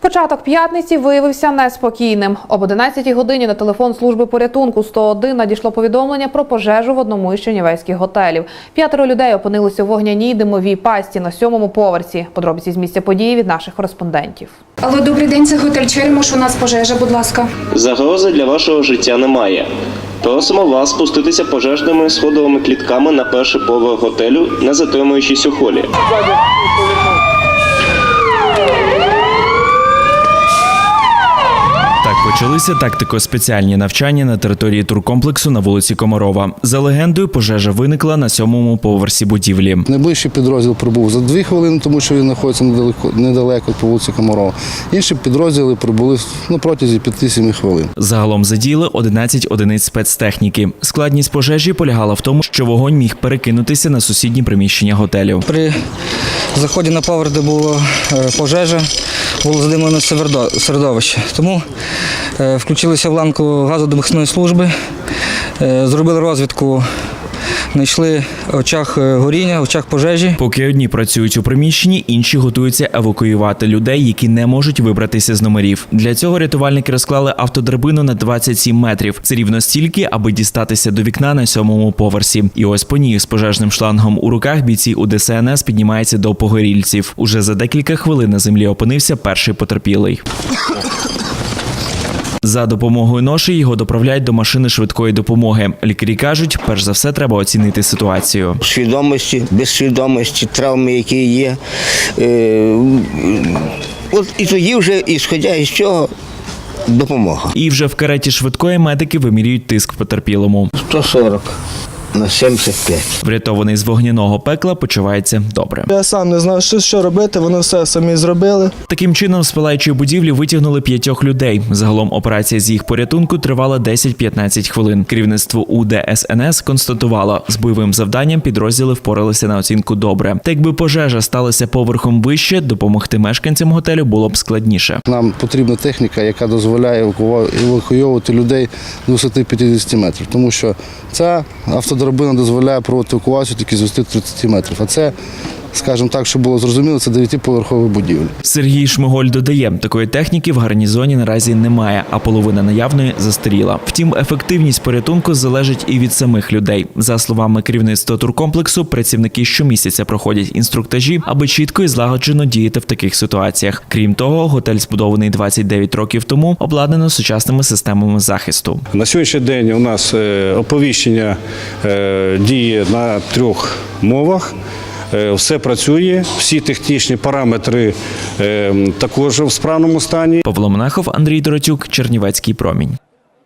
Початок п'ятниці виявився неспокійним. Об 11 годині на телефон служби порятунку 101 надійшло повідомлення про пожежу в одному із чернівецьких готелів. П'ятеро людей опинилися у вогняній димовій пасті на сьомому поверсі. Подробиці з місця події від наших кореспондентів. Алло, добрий день, це готель Черемош. У нас пожежа, будь ласка. Загрози для вашого життя немає. Просимо вас спуститися пожежними сходовими клітками на перший поверх готелю, не затримуючись у холі. Так почалися тактико-спеціальні навчання на території туркомплексу на вулиці Комарова. За легендою, пожежа виникла на сьомому поверсі будівлі. Найближчий підрозділ прибув за дві хвилини, тому що він знаходиться недалеко, недалеко по вулиці Комарова. Інші підрозділи прибули на протязі 5-7 хвилин. Загалом задіяли 11 одиниць спецтехніки. Складність пожежі полягала в тому, що вогонь міг перекинутися на сусідні приміщення готелю. При заході на поверх, де була е, пожежа, було задимлене середо- середовище. Тому включилися в ланку газодомихсної служби, е, зробили розвідку, знайшли очах е, горіння, очах пожежі. Поки одні працюють у приміщенні, інші готуються евакуювати людей, які не можуть вибратися з номерів. Для цього рятувальники розклали автодрабину на 27 метрів. Це рівно стільки, аби дістатися до вікна на сьомому поверсі. І ось по ній з пожежним шлангом у руках бійці УДСНС піднімаються до погорільців. Уже за декілька хвилин на землі опинився перший потерпілий. За допомогою ноші його доправляють до машини швидкої допомоги. Лікарі кажуть, перш за все треба оцінити ситуацію. свідомості, без свідомості, травми, які є. Е, От і тоді вже, ісходя із цього, допомога. І вже в кареті швидкої медики вимірюють тиск потерпілому. 140 на 75. Врятований з вогняного пекла почувається добре. Я сам не знав, що, що робити, вони все самі зробили. Таким чином, з палаючої будівлі витягнули п'ятьох людей. Загалом операція з їх порятунку тривала 10-15 хвилин. Керівництво УДСНС констатувало, з бойовим завданням підрозділи впоралися на оцінку добре. Та якби пожежа сталася поверхом вище, допомогти мешканцям готелю було б складніше. Нам потрібна техніка, яка дозволяє евакуйовувати людей до висоти 50 метрів, тому що ця автодрабина дозволяє проводити евакуацію тільки з висоти 30 метрів. А це, скажімо так, щоб було зрозуміло, це 9-поверхова будівля. Сергій Шмиголь додає, такої техніки в гарнізоні наразі немає, а половина наявної застаріла. Втім, ефективність порятунку залежить і від самих людей. За словами керівництва туркомплексу, працівники щомісяця проходять інструктажі, аби чітко і злагоджено діяти в таких ситуаціях. Крім того, готель, збудований 29 років тому, обладнано сучасними системами захисту. На сьогоднішній день у нас е, оповіщення е, діє на трьох мовах. Е, Все працює, всі технічні параметри е, також в справному стані. Павло Монахов, Андрій Доротюк, Чернівецький промінь.